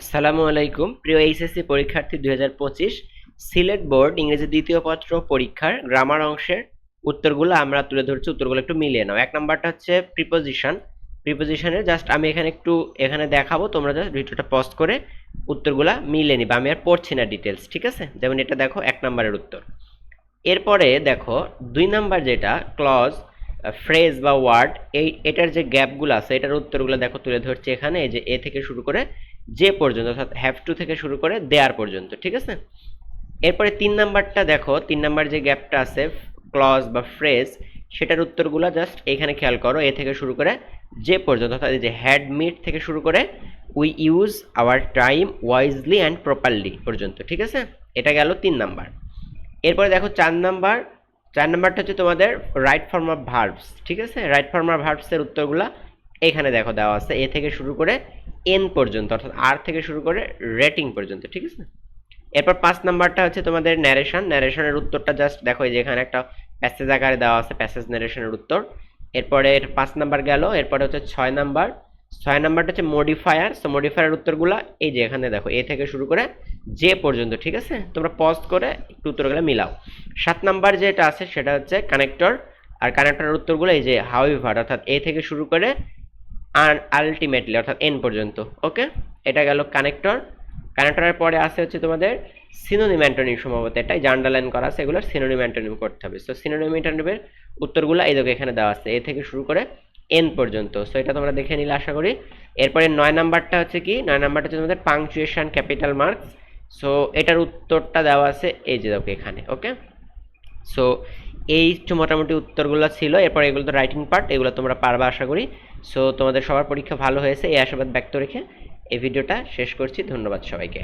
আসসালামু আলাইকুম। প্রিয় এইচএসসি পরীক্ষার্থী দুই হাজার পঁচিশ, সিলেট বোর্ড ইংরেজি দ্বিতীয় পত্র পরীক্ষার গ্রামার অংশের উত্তরগুলো আমরা তুলে ধরছি, উত্তরগুলো একটু মিলিয়ে নাও। এক নাম্বারটা হচ্ছে প্রিপোজিশন প্রিপোজিশনের জাস্ট আমি এখানে একটু এখানে দেখাবো, তোমরা জাস্ট ভিডিওটা পজ করে উত্তরগুলা মিলে নিবা। আমি আর পড়ছি না ডিটেলস ঠিক আছে? যেমন এটা দেখো, এক নাম্বারের উত্তর। এরপরে দেখো, দুই নাম্বার যেটা ক্লজ ফ্রেজ বা ওয়ার্ড এই, এটার যে গ্যাপগুলো আছে, এটার উত্তরগুলো দেখো, তুলে ধরছি এখানে। এই যে এ থেকে শুরু করে যে পর্যন্ত, অর্থাৎ হ্যাভ টু থেকে শুরু করে দেয়ার পর্যন্ত, ঠিক আছে? এরপরে তিন নাম্বারটা দেখো, তিন নাম্বার যে গ্যাপটা আছে ক্লজ বা ফ্রেজ সেটার উত্তরগুলো জাস্ট এখানে খেয়াল করো, এ থেকে শুরু করে যে পর্যন্ত, অর্থাৎ এই যে হ্যাড মিট থেকে শুরু করে we use our time wisely and properly পর্যন্ত, ঠিক আছে? এটা গেল তিন নাম্বার। এরপরে দেখো চার নাম্বার, চার নাম্বারটা হচ্ছে তোমাদের রাইট ফর্ম অফ ভার্বস ঠিক আছে? রাইট ফর্ম অফ ভার্বসের উত্তরগুলো এখানে দেখো দেওয়া আছে, এ থেকে শুরু করে এন পর্যন্ত, অর্থাৎ আর থেকে শুরু করে রেটিং পর্যন্ত, ঠিক আছে? এরপর পাঁচ নাম্বারটা হচ্ছে তোমাদের ন্যারেশন ন্যারেশনের উত্তরটা জাস্ট দেখো যে এখানে একটা প্যাসেজ আকারে দেওয়া আছে প্যাসেজ ন্যারেশনের উত্তর। এরপরে পাঁচ নাম্বার গেল, এরপরে হচ্ছে ছয় নাম্বার। ছয় নাম্বারটা হচ্ছে মডিফায়ার সো মডিফায়ার উত্তরগুলো এই যে এখানে দেখো এ থেকে শুরু করে যে পর্যন্ত, ঠিক আছে? তোমরা পজ করে একটু উত্তরগুলো মিলাও। সাত নাম্বার যেটা আছে সেটা হচ্ছে কানেক্টর আর কানেক্টরের উত্তরগুলো এই যে হাউইভার অর্থাৎ এ থেকে শুরু করে আর আলটিমেটলি অর্থাৎ এন পর্যন্ত ওকে এটা গেল কানেক্টর কানেক্টরের পরে আছে হচ্ছে তোমাদের সিনোনিম অ্যান্টোনিম সম্ভবত এটাই, যে আন্ডারলাইন করা আছে, এগুলোর সিনোনিম অ্যান্টোনিম করতে হবে। সো সিনোনিম অ্যান্টোনিমের উত্তরগুলো এই দেখো এখানে দেওয়া আছে, এ থেকে শুরু করে এন পর্যন্ত। সো এটা তোমরা দেখে নিলে আশা করি। এরপরে নয় নাম্বারটা হচ্ছে কি? নয় নাম্বারটা হচ্ছে তোমাদের পাংচুয়েশন ক্যাপিটাল মার্কস সো এটার উত্তরটা দেওয়া আছে, এই যে দেখো এখানে ওকে সো এই মোটামুটি উত্তরগুলো ছিল, এরপর এগুলো তো রাইটিং পার্ট এগুলো তোমরা পারবা আশা করি। সো তোমাদের সবার পরীক্ষা ভালো হয়েছে, এই আশাবাদ ব্যক্ত রেখে এই ভিডিওটা শেষ করছি, ধন্যবাদ সবাইকে।